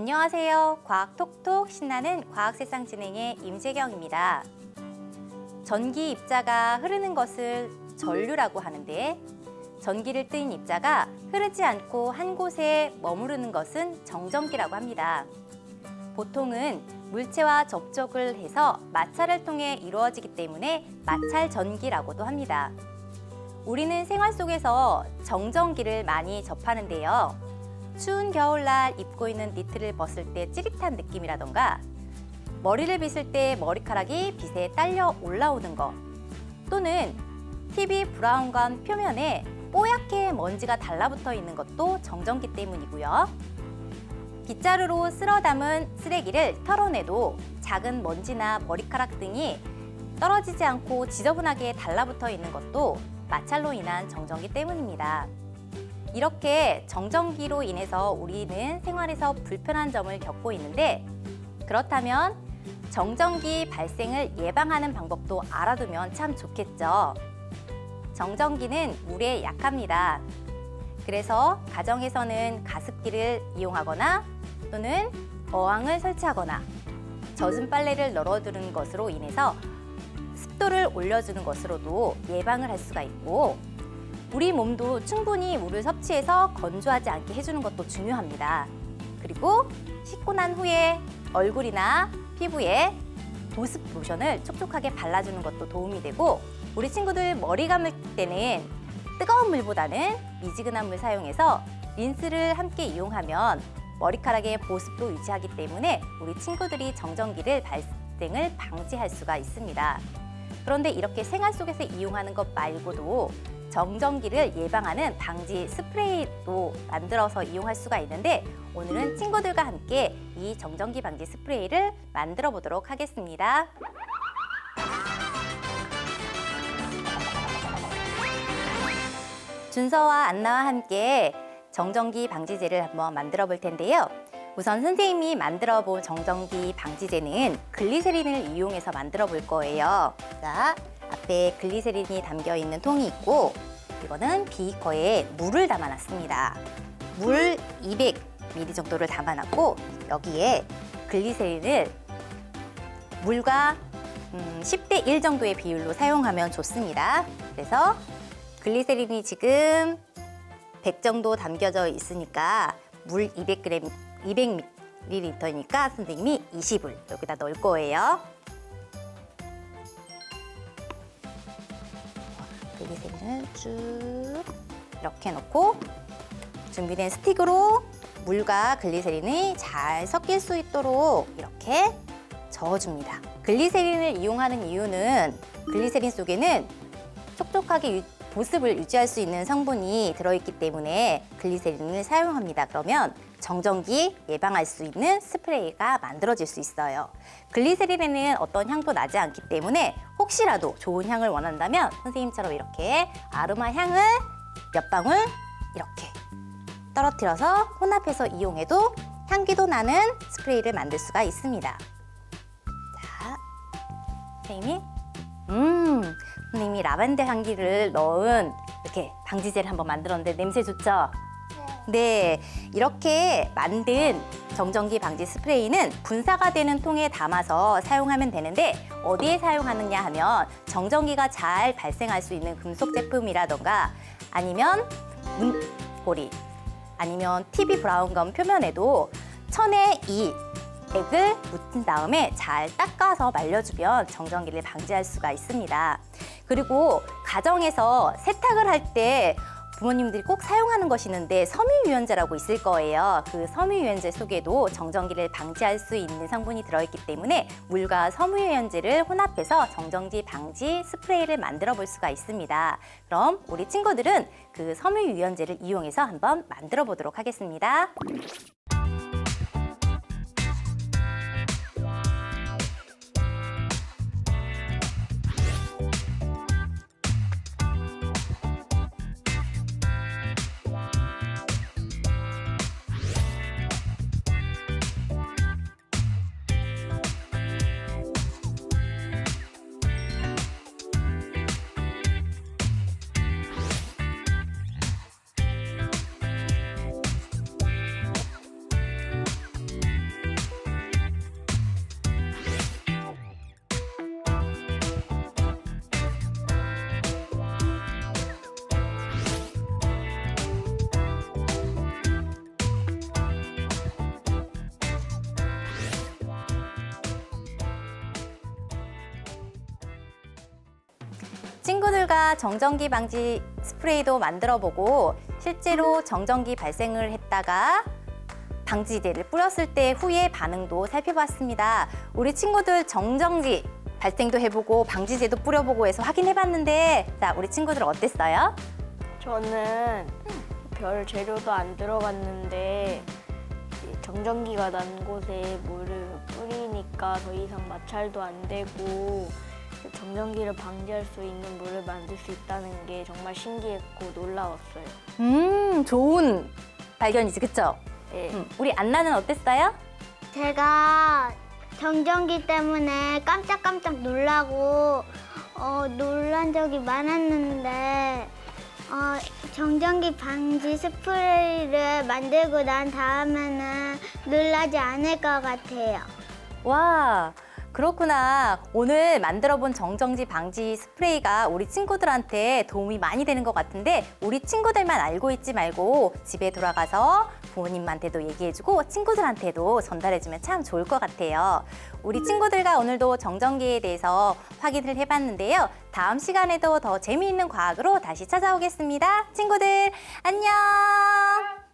안녕하세요. 과학 톡톡 신나는 과학 세상 진행의 임재경입니다. 전기 입자가 흐르는 것을 전류라고 하는데 전기를 뜬 입자가 흐르지 않고 한 곳에 머무르는 것은 정전기라고 합니다. 보통은 물체와 접촉을 해서 마찰을 통해 이루어지기 때문에 마찰 전기라고도 합니다. 우리는 생활 속에서 정전기를 많이 접하는데요. 추운 겨울날 입고 있는 니트를 벗을 때 찌릿한 느낌이라던가 머리를 빗을 때 머리카락이 빗에 딸려 올라오는 것 또는 TV 브라운관 표면에 뽀얗게 먼지가 달라붙어 있는 것도 정전기 때문이고요. 빗자루로 쓸어 담은 쓰레기를 털어내도 작은 먼지나 머리카락 등이 떨어지지 않고 지저분하게 달라붙어 있는 것도 마찰로 인한 정전기 때문입니다. 이렇게 정전기로 인해서 우리는 생활에서 불편한 점을 겪고 있는데 그렇다면 정전기 발생을 예방하는 방법도 알아두면 참 좋겠죠. 정전기는 물에 약합니다. 그래서 가정에서는 가습기를 이용하거나 또는 어항을 설치하거나 젖은 빨래를 널어두는 것으로 인해서 습도를 올려주는 것으로도 예방을 할 수가 있고 우리 몸도 충분히 물을 섭취해서 건조하지 않게 해주는 것도 중요합니다. 그리고 씻고 난 후에 얼굴이나 피부에 보습 로션을 촉촉하게 발라주는 것도 도움이 되고 우리 친구들 머리 감을 때는 뜨거운 물보다는 미지근한 물 사용해서 린스를 함께 이용하면 머리카락의 보습도 유지하기 때문에 우리 친구들이 정전기를 발생을 방지할 수가 있습니다. 그런데 이렇게 생활 속에서 이용하는 것 말고도 정전기를 예방하는 방지 스프레이도 만들어서 이용할 수가 있는데 오늘은 친구들과 함께 이 정전기 방지 스프레이를 만들어 보도록 하겠습니다. 준서와 안나와 함께 정전기 방지제를 한번 만들어 볼 텐데요. 우선 선생님이 만들어 본 정전기 방지제는 글리세린을 이용해서 만들어 볼 거예요. 자, 앞에 글리세린이 담겨 있는 통이 있고 이거는 비커에 물을 담아놨습니다. 물 200ml 정도를 담아놨고 여기에 글리세린을 물과 음, 10대 1 정도의 비율로 사용하면 좋습니다. 그래서 글리세린이 지금 100 정도 담겨져 있으니까 물 200g, 200ml니까 선생님이 20을 여기다 넣을 거예요. 글리세린을 쭉 이렇게 넣고 준비된 스틱으로 물과 글리세린이 잘 섞일 수 있도록 이렇게 저어줍니다. 글리세린을 이용하는 이유는 글리세린 속에는 촉촉하게 유- 보습을 유지할 수 있는 성분이 들어있기 때문에 글리세린을 사용합니다. 그러면 정전기 예방할 수 있는 스프레이가 만들어질 수 있어요. 글리세린에는 어떤 향도 나지 않기 때문에 혹시라도 좋은 향을 원한다면 선생님처럼 이렇게 아로마 향을 몇 방울 이렇게 떨어뜨려서 혼합해서 이용해도 향기도 나는 스프레이를 만들 수가 있습니다. 자, 선생님이 음, 선생님이 라벤더 향기를 넣은 이렇게 방지제를 한번 만들었는데 냄새 좋죠? 네, 이렇게 만든 정전기 방지 스프레이는 분사가 되는 통에 담아서 사용하면 되는데 어디에 사용하느냐 하면 정전기가 잘 발생할 수 있는 금속 제품이라던가 아니면 문고리 아니면 TV 브라운검 표면에도 천에 이 액을 묻힌 다음에 잘 닦아서 말려주면 정전기를 방지할 수가 있습니다. 그리고 가정에서 세탁을 할때 부모님들이 꼭 사용하는 것이 있는데 섬유유연제라고 있을 거예요. 그 섬유유연제 속에도 정전기를 방지할 수 있는 성분이 들어있기 때문에 물과 섬유유연제를 혼합해서 정전기 방지 스프레이를 만들어 볼 수가 있습니다. 그럼 우리 친구들은 그 섬유유연제를 이용해서 한번 만들어 보도록 하겠습니다. 친구들과 정전기 방지 스프레이도 만들어 보고 실제로 정전기 발생을 했다가 방지제를 뿌렸을 때 후의 반응도 살펴봤습니다. 우리 친구들 정전기 발생도 해보고 방지제도 뿌려보고 해서 확인해봤는데 자 우리 친구들 어땠어요? 저는 별 재료도 안 들어갔는데 이 정전기가 난 곳에 물을 뿌리니까 더 이상 마찰도 안 되고 정전기를 방지할 수 있는 물을 만들 수 있다는 게 정말 신기했고 놀라웠어요. 음 좋은 발견이지 그쵸? 예. 음, 우리 안나는 어땠어요? 제가 정전기 때문에 깜짝깜짝 놀라고 어, 놀란 적이 많았는데 어, 정전기 방지 스프레이를 만들고 난 다음에는 놀라지 않을 것 같아요. 와, 그렇구나. 오늘 만들어 본 정전기 방지 스프레이가 우리 친구들한테 도움이 많이 되는 것 같은데 우리 친구들만 알고 있지 말고 집에 돌아가서 부모님한테도 얘기해주고 친구들한테도 전달해주면 참 좋을 것 같아요. 우리 친구들과 오늘도 정전기에 대해서 확인을 해봤는데요. 다음 시간에도 더 재미있는 과학으로 다시 찾아오겠습니다. 친구들, 안녕!